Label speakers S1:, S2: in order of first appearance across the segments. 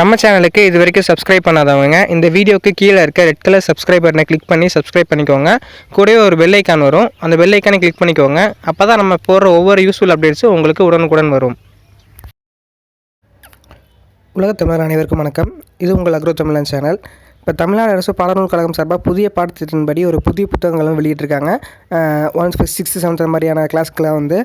S1: நம்ம சேனலுக்கு இது வரைக்கும் சப்ஸ்கிரைப் பண்ணாதவங்க இந்த வீடியோக்கு கீழே இருக்க ரெட் கலர் சப்ஸ்கிரைப் பட்டனை கிளிக் பண்ணி சப்ஸ்கிரைப் பண்ணிக்கோங்க. கூடவே ஒரு பெல்லைக்கான் வரும். அந்த பெல்லைக்கானை கிளிக் பண்ணிக்கோங்க. அப்போ தான் நம்ம போடுற ஒவ்வொரு யூஸ்ஃபுல் அப்டேட்ஸும் உங்களுக்கு உடனுக்குடன் வரும். உலகத்தமிழர் அனைவருக்கும் வணக்கம். இது உங்கள் அக்ரோ தமிழன் சேனல் இப்போ தமிழ்நாடு அரசு பாடநூல் கழகம் சார்பாக புதிய பாடத்திட்டத்தின்படி ஒரு புதிய புத்தகங்களும் வெளியிட்டிருக்காங்க. ஒன் சிக்ஸ்த்து செவன்த் மாதிரியான கிளாஸ்க்கெலாம் வந்து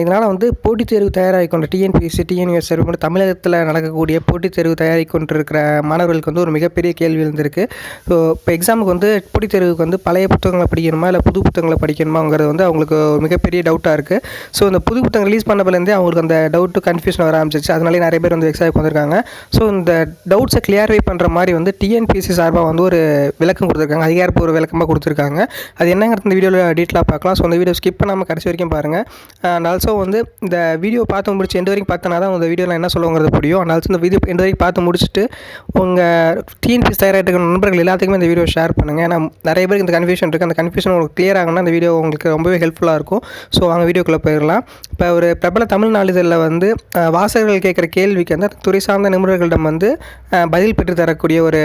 S1: இதனால் வந்து போட்டித் தேர்வு தயாராகி கொண்ட டிஎன்பிஎஸ்சி டிஎன்யூஎஸ் போன்ற தமிழகத்தில் நடக்கக்கூடிய போட்டித் தேர்வு தயாராகி கொண்டிருக்கிற மாணவர்களுக்கு வந்து ஒரு மிகப்பெரிய கேள்வி இருந்திருக்கு ஸோ இப்போ எக்ஸாமுக்கு வந்து போட்டித் தேர்வுக்கு வந்து பழைய புத்தகங்களை படிக்கணுமா இல்லை புது புத்தகங்களை படிக்கணுமாங்கிறது வந்து அவங்களுக்கு ஒரு மிகப்பெரிய டவுட்டாக இருக்குது ஸோ இந்த புது புத்தகம் ரிலீஸ் பண்ணதுலேருந்தே அவங்களுக்கு அந்த டவுட்டு கன்ஃபியூஷன் வர ஆரம்பிச்சிச்சு அதனாலே நிறைய பேர் வந்து எக்ஸாமுக்கு வந்திருக்காங்க. ஸோ இந்த டவுட்ஸை கிளியர்வே பண்ணுற மாதிரி வந்து டிஎன்பிஎஸ்சி சார்பாக வந்து ஒரு விளக்கம் கொடுத்துருக்காங்க. அதிகாரப்பூர்வ விளக்கமாக கொடுத்துருக்காங்க. அது என்னங்கிறது இந்த வீடியோவில் டீட்டெயிலாக பார்க்கலாம். ஸோ அந்த வீடியோ ஸ்கிப் பண்ணாமல் கடைசி வரைக்கும் பாருங்கள் அண்ட் ஆல்சோ வந்து இந்த வீடியோ பார்த்து முடிச்சு எந்த வரைக்கும் பார்த்தனா தான் அந்த வீடியோவில் என்ன சொல்லுங்கிறது புரியும். அண்ட் ஆல்சோ இந்த வீடியோ எந்த வரைக்கும் பார்த்து முடிச்சுட்டு உங்கள் டிஎன்பிஎஸ் தயாராகிட்டு நண்பர்கள் எல்லாத்துக்குமே இந்த வீடியோ ஷேர் பண்ணுங்கள் ஏன்னா நிறைய பேருக்கு இந்த கன்ஃபியூஷன் இருக்குது அந்த கன்ஃபியூஷன் உங்களுக்கு கிளியர் ஆகணும்னா இந்த வீடியோ உங்களுக்கு ரொம்பவே ஹெல்ப்ஃபுல்லாக இருக்கும். ஸோ அவங்க வீடியோக்குள்ளே போயிடலாம். இப்போ ஒரு பிரபல தமிழ் நாளிதழில் வந்து வாசகர்கள் கேட்குற கேள்விக்கு வந்து துறை சார்ந்த நிபுணர்களிடம் வந்து பதில் பெற்று தரக்கூடிய ஒரு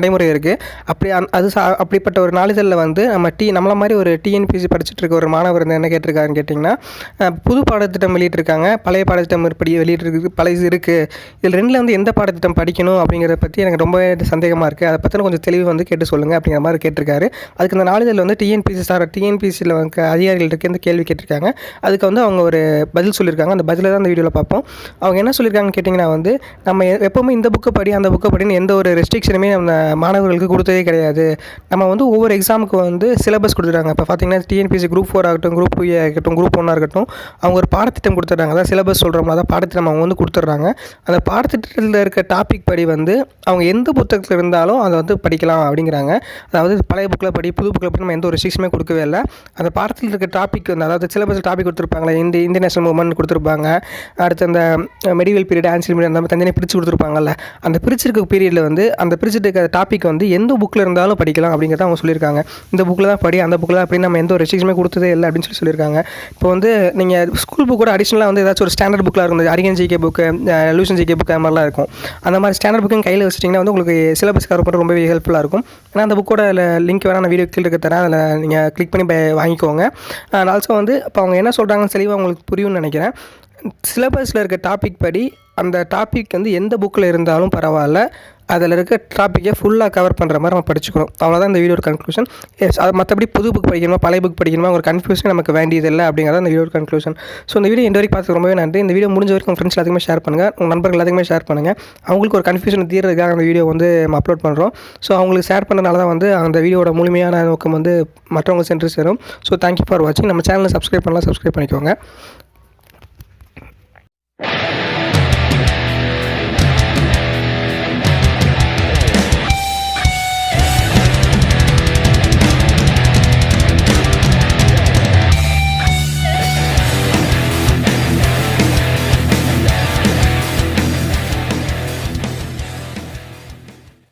S1: நடைமுறை இருக்குது அப்படி அந்- அது சா அப்படிப்பட்ட ஒரு நாளிதழில் வந்து நம்ம டி நம்மள மாதிரி ஒரு டிஎன்பிசி படிச்சுட்டு இருக்க ஒரு மாணவர் வந்து என்ன கேட்டிருக்காருன்னு கேட்டிங்கன்னா புது பாடத்திட்டம் வெளியிட்டிருக்காங்க. பழைய பாடத்திட்டம் இப்படி வெளியிட்டிருக்கு பழைய இருக்குது இதில் ரெண்டில் வந்து எந்த பாடத்திட்டம் படிக்கணும் அப்படிங்கிறத பற்றி எனக்கு ரொம்ப சந்தேகமாக இருக்குது அதை பற்றின கொஞ்சம் தெளிவு வந்து கேட்டு சொல்லுங்கள் அப்படிங்கிற மாதிரி கேட்டிருக்காரு. அதுக்கு இந்த நாளிதழில் வந்து டிஎன்பிசி சார் டிஎன்பிசியில் வந்து அதிகாரிகள் இருக்க இந்த கேள்வி கேட்டிருக்காங்க. அதுக்கு வந்து அவங்க ஒரு பதில் சொல்லியிருக்காங்க. அந்த பதிலை தான் அந்த வீடியோவில் பார்ப்போம். அவங்க என்ன சொல்லியிருக்காங்கன்னு கேட்டிங்கன்னா வந்து நம்ம எப்போவுமே இந்த புக்கை படி அந்த புக்கை படின்னு எந்த ஒரு ரெஸ்ட்ரிக்ஷனுமே நம்ம மாணவர்களுக்கு கொடுத்ததே கிடையாது. நம்ம வந்து ஒவ்வொரு எக்ஸாமுக்கு வந்து சிலபஸ் கொடுத்துட்டாங்க. இப்போ பார்த்தீங்கன்னா டிஎன்பிசி குரூப் ஃபோர் ஆகட்டும் குரூப் டூ ஆகட்டும் குரூப் ஒன்னாக இருக்கட்டும் அவங்க ஒரு பாடத்திட்டம் கொடுத்துட்றாங்க. அதான் சிலபஸ் சொல்கிறோம்ல அதான் பாடத்திட்டம் அவங்க வந்து கொடுத்துட்றாங்க. அந்த பாடத்திட்டத்தில் இருக்க டாபிக் படி வந்து அவங்க எந்த புத்தகத்தில் இருந்தாலும் அதை வந்து படிக்கலாம் அப்படிங்கிறாங்க. அதாவது பழைய புக்கில் படி புது புக்கில் படி நம்ம எந்த ஒரு ரெஸ்ட்ரிக்ஷனுமே கொடுக்கவே இல்லை. அந்த பாடத்தில் இருக்க டாபிக் வந்து அதாவது சிலபஸ் டாபிக் கொடுத்துருப்பாங்களே இந்த இந்தியன் நேஷனல் மூமெண்ட் கொடுத்துருப்பாங்க. அடுத்து அந்த மெடிவல் பீரியட் ஆன்சியல் பீரியட் அந்த மாதிரி தனியாக பிரித்து கொடுத்துருப்பாங்கல்ல. அந்த பிரிச்சிருக்க பீரியடில் வந்து அந்த பிரிச்சுட்டு இருக்க டாபிக் வந்து எந்த புக்கில் இருந்தாலும் படிக்கலாம் அப்படிங்கிறத அவங்க சொல்லியிருக்காங்க. இந்த புக்கில் தான் படி அந்த புக்கில் அப்படின்னு அப்படி நம்ம எந்த ஒரு ரெஸ்ட்ரிக்ஷனுமே கொடுத்ததே இல்லை அப்படின்னு சொல்லி சொல்லியிருக்காங்க. இப்போ வந்து நீங்கள் ஸ்கூல் புக் கூட அடிஷனலாக வந்து ஏதாச்சும் ஒரு ஸ்டாண்டர்ட் புக்கில் இருக்கும் அரிகன் GK book Lucent GK book அது மாதிரிலாம் இருக்கும். அந்த மாதிரி ஸ்டாண்டர்ட் புக்கும் கையில் வச்சிட்டிங்கன்னா வந்து உங்களுக்கு சிலபஸ் கவர் பண்ணுறது ரொம்பவே ஹெல்ப்ஃபுல்லாக இருக்கும். ஏன்னா அந்த புக்கோட லிங்க் வேணால் நான் வீடியோ கீழே இருக்க தரேன். அதில் நீங்கள் கிளிக் பண்ணி வாங்கிக்கோங்க. அண்ட் ஆல்சோ வந்து இப்போ அவங்க என்ன சொல்கிறாங்கன்னு தெளிவாக உங்களுக்கு புரியும்னு நினைக்கிறேன். சிலபஸில் இருக்க டாபிக் படி அந்த டாபிக் வந்து எந்த புக்கில் இருந்தாலும் பரவாயில்ல. அதில் இருக்க டாப்பிக்கை ஃபுல்லாக கவர் பண்ணுற மாதிரி நம்ம படிச்சுக்கணும். அவ்வளோதான் இந்த வீடியோட கன்க்ளூஷன் எஸ் அது மற்றபடி புது புக் படிக்கணுமா பழைய புக் படிக்கணுமா ஒரு கன்ஃபியூஷன் நமக்கு வேண்டியதில்லை அப்படிங்கிறத இந்த வீடியோட கன்க்ளூஷன் ஸோ இந்த வீடியோ இந்த வரைக்கும் பார்த்து ரொம்பவே நன்றி. இந்த வீடியோ முடிஞ்ச வரைக்கும் உங்கள் ஃப்ரெண்ட்ஸ் எல்லாத்துக்குமே ஷேர் பண்ணுங்கள் உங்கள் நண்பர்கள் எல்லாத்துக்குமே ஷேர் பண்ணுங்கள் அவங்களுக்கு ஒரு கன்ஃபியூஷன் தீர்றதுக்காக அந்த வீடியோ வந்து நம்ம அப்லோட் பண்ணுறோம் ஸோ அவங்களுக்கு ஷேர் பண்ணனால தான் வந்து அந்த வீடியோட முழுமையான நோக்கம் வந்து மற்றவங்க சென்று சேரும். ஸோ தேங்க்யூ ஃபார் வாட்சிங் நம்ம சேனலை சப்ஸ்கிரைப் பண்ணலாம் சப்ஸ்கிரைப் பண்ணிக்கோங்க.